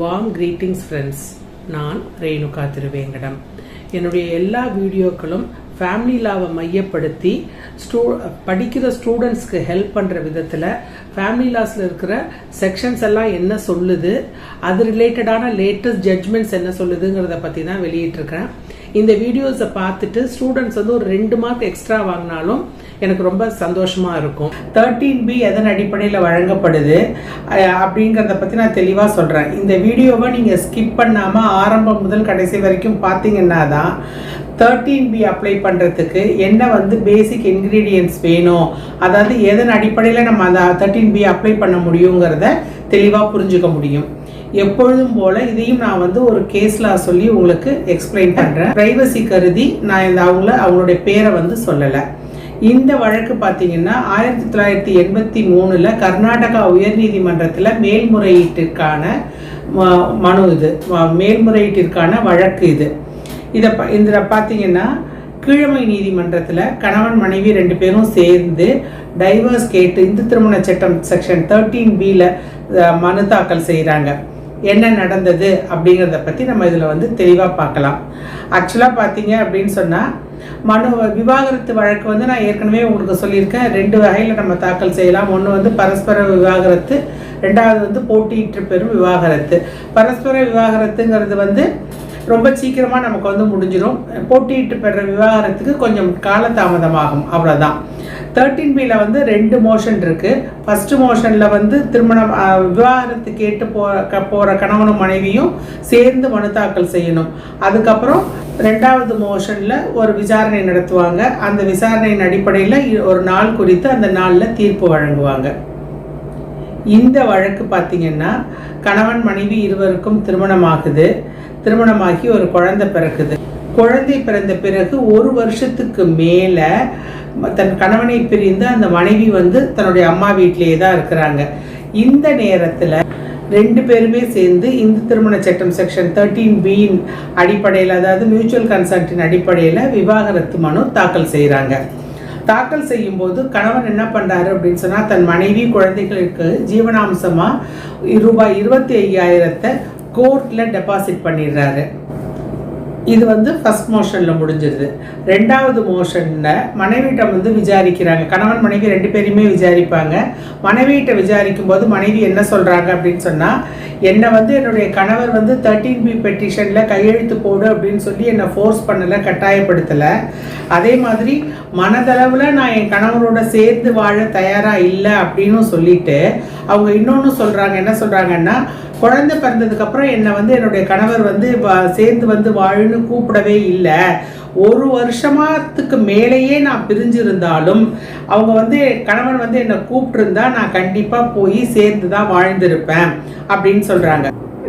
Warm greetings friends நான் ரேணுகா திருவேங்கடம். என்னுடைய எல்லா வீடியோக்களும் ஃபேமிலி லாவை மையப்படுத்தி ஸ்டூ படிக்கிற ஸ்டூடெண்ட்ஸ்க்கு ஹெல்ப் பண்ணுற விதத்தில் ஃபேமிலி லாஸில் இருக்கிற செக்ஷன்ஸ் எல்லாம் என்ன சொல்லுது அது ரிலேட்டடான லேட்டஸ்ட் ஜட்ஜ்மெண்ட்ஸ் என்ன சொல்லுதுங்கிறத பற்றி தான் வெளியிட்டிருக்கிறேன். இந்த வீடியோஸை பார்த்துட்டு ஸ்டூடெண்ட்ஸ் வந்து ஒரு ரெண்டு மார்க் எக்ஸ்ட்ரா வாங்கினாலும் எனக்கு ரொம்ப சந்தோஷமா இருக்கும். தேர்ட்டீன் பி எதன் அடிப்படையில் வழங்கப்படுது? அப்படிங்கிறத பற்றி நான் தெளிவாக சொல்கிறேன் இந்த வீடியோவை நீங்கள் ஸ்கிப் பண்ணாமல் ஆரம்பம் முதல் கடைசி வரைக்கும் பார்த்தீங்கன்னா தான் தேர்ட்டீன் பி அப்ளை பண்ணுறதுக்கு என்ன வந்து பேசிக் இன்க்ரீடியன்ஸ் வேணும்? அதாவது எதன் அடிப்படையில் நம்ம அந்த தேர்ட்டீன் பி அப்ளை பண்ண முடியுங்கிறத தெளிவாக புரிஞ்சுக்க முடியும். எப்பொழுதும் போல இதையும் நான் வந்து ஒரு கேஸ்ல சொல்லி உங்களுக்கு எக்ஸ்பிளைன் பண்றேன். பிரைவசி கருதி நான் இந்த அவங்கள அவங்களுடைய பேரை வந்து சொல்லலை. இந்த வழக்கு பார்த்தீங்கன்னா ஆயிரத்தி தொள்ளாயிரத்தி எண்பத்தி மூணுல கர்நாடகா உயர்நீதிமன்றத்தில் மேல்முறையீட்டிற்கான ம- மனு இது. மேல்முறையீட்டிற்கான வழக்கு இது. இதை இதில் பார்த்தீங்கன்னா கீழமை நீதிமன்றத்தில் கணவன் மனைவி ரெண்டு பேரும் சேர்ந்து டைவர்ஸ் கேட்டு இந்து திருமண சட்டம் செக்ஷன் தேர்ட்டீன் பியில் மனு தாக்கல் செய்கிறாங்க என்ன நடந்தது அப்படிங்கிறத பற்றி நம்ம இதில் வந்து தெளிவாக பார்க்கலாம். ஆக்சுவலாக பார்த்தீங்க அப்படின்னு சொன்னால் மனு விவாகரத்து வழக்கு வந்து நான் ஏற்கனவே உங்களுக்கு சொல்லியிருக்கேன். ரெண்டு வகையில் நம்ம தாக்கல் செய்யலாம். ஒன்று வந்து பரஸ்பர விவாகரத்து ரெண்டாவது வந்து போட்டியிட்டு பெறும் விவாகரத்து. பரஸ்பர விவாகரத்துங்கிறது வந்து ரொம்ப சீக்கிரமாக நமக்கு வந்து முடிஞ்சிடும் போட்டியிட்டு பெற விவாகரத்துக்கு கொஞ்சம் காலதாமதமாகும். அவ்வளோதான் தேர்ட்டீன் பியில் வந்து ரெண்டு மோஷன் இருக்குது ஃபஸ்ட்டு மோஷனில் வந்து திருமணம் விவாகரத்து கேட்டு போ போகிற கணவனும் மனைவியும் சேர்ந்து மனு தாக்கல் செய்யணும். அதுக்கப்புறம் ரெண்டாவது மோஷனில் ஒரு விசாரணை நடத்துவாங்க. அந்த விசாரணையின் அடிப்படையில் ஒரு நாள் குறித்து அந்த நாளில் தீர்ப்பு வழங்குவாங்க. இந்த வழக்கு பார்த்தீங்கன்னா கணவன் மனைவி இருவருக்கும் திருமணமாகுது. திருமணமாகி ஒரு குழந்தை பிறக்குது. குழந்தை பிறந்த பிறகு ஒரு வருஷத்துக்கு மேலே தன் கணவனை பிரிந்து அந்த மனைவி வந்து தன்னுடைய அம்மா வீட்டிலேயே தான் இருக்கிறாங்க. இந்த நேரத்தில் ரெண்டு பேருமே சேர்ந்து இந்து திருமண சட்டம் செக்ஷன் தேர்ட்டீன் பியின் அடிப்படையில் அதாவது மியூச்சுவல் கன்சல்ட்டின் அடிப்படையில் விவாகரத்து மனு தாக்கல் செய்கிறாங்க தாக்கல் செய்யும்போது கணவன் என்ன பண்ணுறாரு அப்படின்னு சொன்னால் தன் மனைவி குழந்தைகளுக்கு ஜீவனாம்சமாக ரூபாய் இருபத்தி ஐயாயிரத்தை கோர்ட்டில் டெபாசிட் பண்ணிடுறாரு. இது வந்து ஃபர்ஸ்ட் மோஷனில் முடிஞ்சிருது ரெண்டாவது மோஷனில் மனைவியிட்ட வந்து விசாரிக்கிறாங்க. கணவன் மனைவி ரெண்டு பேரையுமே விசாரிப்பாங்க. மனைவியிட்ட விசாரிக்கும் போது மனைவி என்ன சொல்கிறாங்க அப்படின்னு சொன்னால் என்னை வந்து என்னுடைய கணவர் வந்து தேர்ட்டீன் பி பெட்டிஷனில் கையெழுத்து போடு அப்படின்னு சொல்லி என்னை ஃபோர்ஸ் பண்ணலை கட்டாயப்படுத்தலை. அதே மாதிரி மனதளவில் நான் என் கணவரோட சேர்ந்து வாழ தயாராக இல்லை அப்படின்னு சொல்லிட்டு அவங்க இன்னொன்று சொல்கிறாங்க என்ன சொல்கிறாங்கன்னா குழந்தை பிறந்ததுக்கப்புறம் என்னை வந்து என்னுடைய கணவர் வந்து சேர்ந்து வந்து வாழுன்னு கூப்பிடவே இல்லை. ஒரு வருஷமாத்துக்கு மேலேயே நான் பிரிஞ்சிருந்தாலும் அவங்க வந்து கணவன் வந்து என்னை கூப்பிட்டுருந்தா நான் கண்டிப்பாக போய் சேர்ந்து தான் வாழ்ந்திருப்பேன் அப்படின்னு சொல்கிறாங்க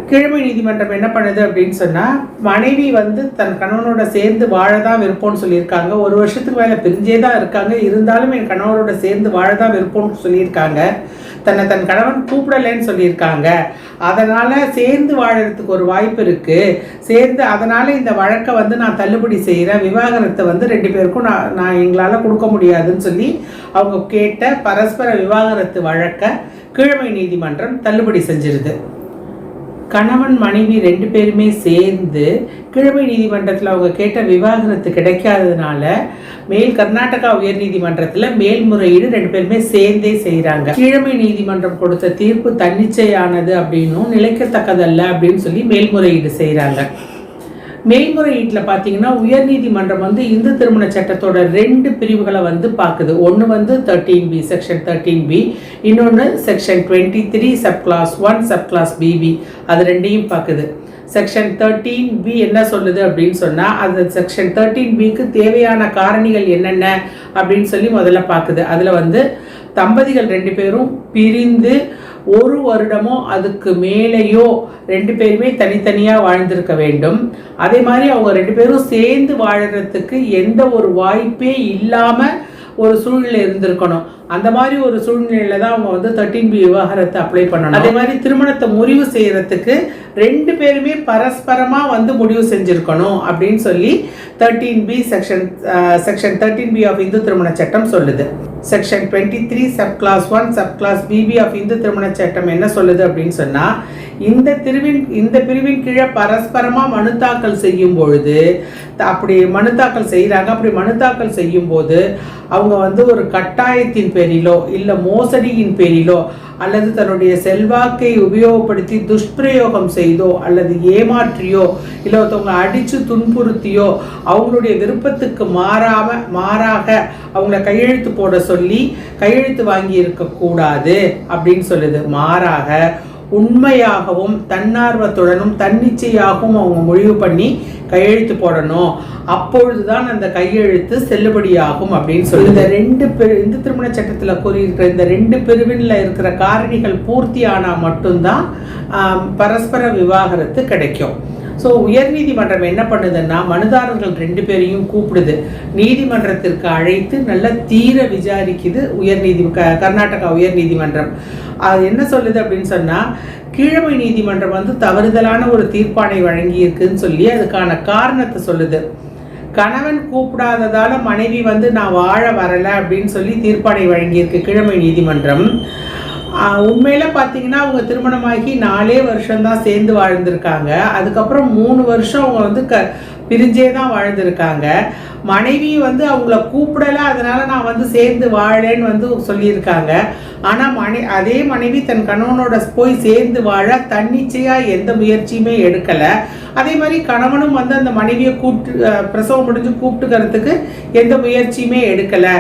கிழமை நீதிமன்றம் என்ன பண்ணுது அப்படின்னு சொன்னால் மனைவி வந்து தன் கணவனோட சேர்ந்து வாழ தான் விருப்பம்னு சொல்லியிருக்காங்க. ஒரு வருஷத்துக்கு மேலே பிரிஞ்சே தான் இருக்காங்க. இருந்தாலும் என் கணவரோட சேர்ந்து வாழ தான் விருப்பம்னு சொல்லியிருக்காங்க. தன்னை தன் கணவன் கூப்பிடலைன்னு சொல்லியிருக்காங்க. அதனால் சேர்ந்து வாழறதுக்கு ஒரு வாய்ப்பு இருக்குது சேர்ந்து அதனால் இந்த வழக்கை வந்து நான் தள்ளுபடி செய்கிறேன் விவாகரத்தை வந்து ரெண்டு பேருக்கும் நான் நான் எங்களால் கொடுக்க முடியாதுன்னு சொல்லி அவங்க கேட்ட பரஸ்பர விவாகரத்து வழக்கை கீழமை நீதிமன்றம் தள்ளுபடி செஞ்சிருது. கணவன் மனைவி ரெண்டு பேருமே சேர்ந்து கிழமை நீதிமன்றத்தில் அவங்க கேட்ட விவாகரத்து கிடைக்காததுனால மேல் கர்நாடகா உயர் நீதிமன்றத்தில் மேல்முறையீடு ரெண்டு பேருமே சேர்ந்தே செய்கிறாங்க கிழமை நீதிமன்றம் கொடுத்த தீர்ப்பு தன்னிச்சையானது அப்படின்னும் நிலைக்கத்தக்கதல்ல அப்படின்னு சொல்லி மேல்முறையீடு செய்கிறாங்க மேல்முறையீட்டில் பார்த்தீங்கன்னா உயர்நீதிமன்றம் வந்து இந்து திருமண சட்டத்தோட ரெண்டு பிரிவுகளை வந்து பார்க்குது ஒன்று வந்து thirteen B section thirteen B இன்னொன்று section twenty three sub clause one sub clause B B அது ரெண்டையும் பார்க்குது செக்ஷன் தேர்ட்டீன் பி என்ன சொல்லுது அப்படின்னு சொன்னால் அந்த செக்ஷன் தேர்ட்டீன் பிக்கு தேவையான காரணிகள் என்னென்ன அப்படின்னு சொல்லி முதல்ல பார்க்குது அதில் வந்து தம்பதிகள் ரெண்டு பேரும் பிரிந்து ஒரு வருடமோ அதுக்கு மேலேயோ ரெண்டு பேருமே தனித்தனியாக வாழ்ந்திருக்க வேண்டும். அதே மாதிரி அவங்க ரெண்டு பேரும் சேர்ந்து வாழறதுக்கு எந்த ஒரு வாய்ப்பே இல்லாமல் ஒரு சூழ்நிலை இருந்திருக்கணும். அந்த மாதிரி ஒரு சூழ்நிலையில தான் அவங்க வந்து தேர்ட்டீன் பி விவாகரத்தை அப்ளை பண்ணணும். அதே மாதிரி திருமணத்தை முடிவு செய்யறதுக்கு ரெண்டு பேருமே பரஸ்பரமாக வந்து முடிவு செஞ்சுருக்கணும் அப்படின்னு சொல்லி thirteen B section section thirteen B of Hindu திருமண சட்டம் சொல்லுது. Section twenty three sub clause one sub clause B B of Hindu திருமண சட்டம் என்ன சொல்லுது அப்படின்னு சொன்னால் இந்த திருவின் இந்த பிரிவின் கீழே பரஸ்பரமாக மனு தாக்கல் செய்யும் பொழுது அப்படி மனு தாக்கல் செய்கிறாங்க அப்படி மனு தாக்கல் செய்யும் போது அவங்க வந்து ஒரு கட்டாயத்தின் பேரிலோ இல்லை மோசடியின் பேரிலோ அல்லது தன்னுடைய செல்வாக்கை உபயோகப்படுத்தி துஷ்பிரயோகம் செய்தோ அல்லது ஏமாற்றியோ இல்லை ஒருத்தவங்க அடித்து துன்புறுத்தியோ அவங்களுடைய விருப்பத்துக்கு மாறாம மாறாக அவங்கள கையெழுத்து போட சொல்லி கையெழுத்து வாங்கி இருக்கக்கூடாது அப்படின்னு சொல்லுது. மாறாக உண்மையாகவும் தன்னார்வத்துடனும் தன்னிச்சையாகவும் அவங்க முடிவு பண்ணி கையெழுத்து போடணும். அப்பொழுதுதான் அந்த கையெழுத்து செல்லுபடியாகும் அப்படின்னு சொல்லி இந்த ரெண்டு பெரு இந்து திருமண சட்டத்தில் கூறியிருக்கிற இந்த ரெண்டு பிரிவினில் இருக்கிற காரணிகள் பூர்த்தி ஆனால் மட்டும்தான் பரஸ்பர விவாகரத்து கிடைக்கும். ஸோ உயர்நீதிமன்றம் என்ன பண்ணுதுன்னா மனுதாரர்கள் ரெண்டு பேரையும் கூப்பிடுது. நீதிமன்றத்திற்கு அழைத்து நல்ல தீர விசாரிக்குது உயர்நீதி க- கர்நாடகா உயர்நீதிமன்றம் அது என்ன சொல்லுது அப்படின்னு சொன்னால் கீழமை நீதிமன்றம் வந்து தவறுதலான ஒரு தீர்ப்பாணை வழங்கியிருக்குன்னு சொல்லி அதுக்கான காரணத்தை சொல்லுது. கணவன் கூப்பிடாததால மனைவி வந்து நான் வாழ வரலை அப்படின்னு சொல்லி தீர்ப்பாணை வழங்கியிருக்கு கீழமை நீதிமன்றம். உண்மையில் பார்த்தீங்கன்னா அவங்க திருமணமாகி நாலே வருஷம்தான் சேர்ந்து வாழ்ந்திருக்காங்க. அதுக்கப்புறம் மூணு வருஷம் அவங்க வந்து க பிரிஞ்சே தான் வாழ்ந்திருக்காங்க. மனைவி வந்து அவங்கள கூப்பிடலை அதனால் நான் வந்து சேர்ந்து வாழேன்னு வந்து சொல்லியிருக்காங்க. ஆனால் மனை அதே மனைவி தன் கணவனோட போய் சேர்ந்து வாழ தன்னிச்சையாக எந்த முயற்சியுமே எடுக்கலை. அதே மாதிரி கணவனும் வந்து அந்த மனைவியை கூப்பிட்டு பிரசவம் முடிஞ்சு கூப்பிட்டுக்கிறதுக்கு எந்த முயற்சியுமே எடுக்கலை.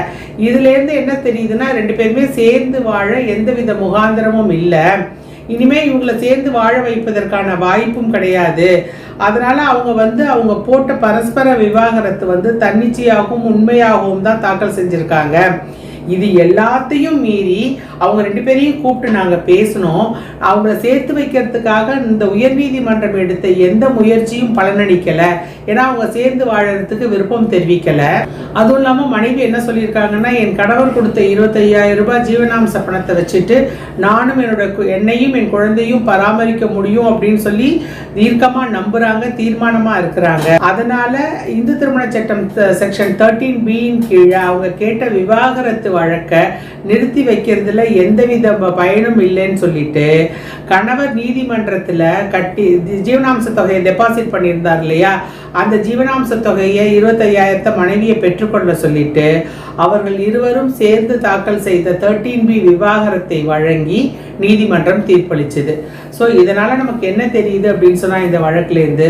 இதுலேருந்து என்ன தெரியுதுன்னா ரெண்டு பேருமே சேர்ந்து வாழ எந்தவித முகாந்திரமும் இல்லை. இனிமே இவங்களை சேர்ந்து வாழ வைப்பதற்கான வாய்ப்பும் கிடையாது. அதனால அவங்க வந்து அவங்க போட்ட பரஸ்பர விவாகரத்து வந்து தன்னிச்சையாகவும் உண்மையாகவும் தான் தாக்கல் செஞ்சுருக்காங்க. இது எல்லாத்தையும் மீறி அவங்க ரெண்டு பேரையும் கூப்பிட்டு நாங்கள் பேசினோம். அவங்கள சேர்த்து வைக்கிறதுக்காக இந்த உயர்நீதிமன்றம் எடுத்த எந்த முயற்சியும் பலனளிக்கலை. ஏன்னா அவங்க சேர்ந்து வாழறதுக்கு விருப்பம் தெரிவிக்கலை. அதுவும் இல்லாமல் மனைவி என்ன சொல்லியிருக்காங்கன்னா என் கணவர் கொடுத்த இருபத்தையாயிரம் ரூபாய் ஜீவனாம்ச பணத்தை வச்சுட்டு நானும் என்னோட என்னையும் என் குழந்தையும் பராமரிக்க முடியும் அப்படின்னு சொல்லி தீர்க்கமாக நம்புகிறாங்க தீர்மானமாக இருக்கிறாங்க. அதனால் இந்து திருமண சட்டம் செக்ஷன் தேர்ட்டீன் பியின் கீழே அவங்க கேட்ட விவாகரத்து வழக்கை நிறுத்தி வைக்கிறதுல எந்தவித பயனும் இல்லைன்னு சொல்லிட்டு கணவர் நீதிமன்றத்தில் கட்டி ஜீவனாம்ச தொகையை டெபாசிட் பண்ணியிருந்தார் இல்லையா? அந்த ஜீவனாம்ச தொகையை இருபத்தையாயிரத்தை மனைவியை பெற்று ஏற்றுக்கொள்ள சொல்லிட்டு அவர்கள் இருவரும் சேர்ந்து தாக்கல் செய்த தேர்ட்டீன் பி விவாகரத்தை வழங்கி நீதிமன்றம் தீர்ப்பளிச்சது. ஸோ இதனால் நமக்கு என்ன தெரியுது அப்படின்னு சொன்னா இந்த வழக்கிலேருந்து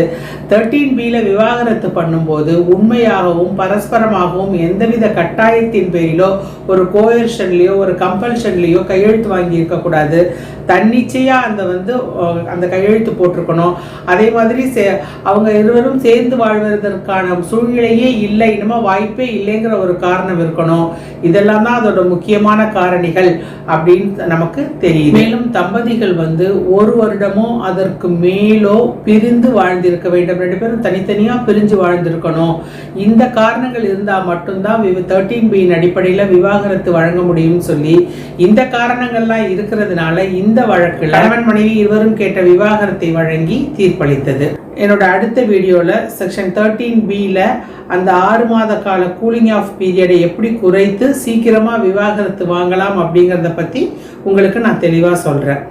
தேர்ட்டீன் பியில் விவாகரத்து பண்ணும்போது உண்மையாகவும் பரஸ்பரமாகவும் எந்தவித கட்டாயத்தின் பேரிலோ ஒரு கோயர்ஷன்லேயோ ஒரு கம்பல்ஷன்லேயோ கையெழுத்து வாங்கி இருக்கக்கூடாது தன்னிச்சையா அந்த வந்து அந்த கையெழுத்து போட்டிருக்கணும். அதே மாதிரி சே- அவங்க இருவரும் சேர்ந்து வாழ்வதற்கான சூழ்நிலையே இல்லை. இன்னமும் வாய்ப்பே இல்லைங்கிற ஒரு காரணம் இருக்கணும். இதெல்லாம் தான் அதோட முக்கியமான காரணிகள் அப்படின்னு நமக்கு தெரியும் மேலும் தம்பதிகள் வந்து ஒரு வருடமோ அதற்கு மேலோ பிரிந்து வாழ்ந்திருக்க வேண்டும். ரெண்டு பேரும் தனித்தனியா பிரிஞ்சு வாழ்ந்திருக்கணும். இந்த காரணங்கள் இருந்தால் மட்டும்தான் தேர்ட்டீன் பியின் அடிப்படையில் விவாகரத்து வழங்க முடியும்னு சொல்லி இந்த காரணங்கள்லாம் இருக்கிறதுனால இந்த வழக்கில் கணவன் மனைவி இருவரும் கேட்ட விவாகரத்தை வழங்கி தீர்ப்பளித்தது. என்னோட அடுத்த வீடியோல செக்ஷன் தேர்ட்டீன் பியில் அந்த ஆறு மாத கால கூலிங் ஆஃப் பீரியடை எப்படி குறைத்து சீக்கிரமா விவாகரத்து வாங்கலாம் அப்படிங்கிறத பத்தி உங்களுக்கு நான் தெளிவா சொல்றேன்.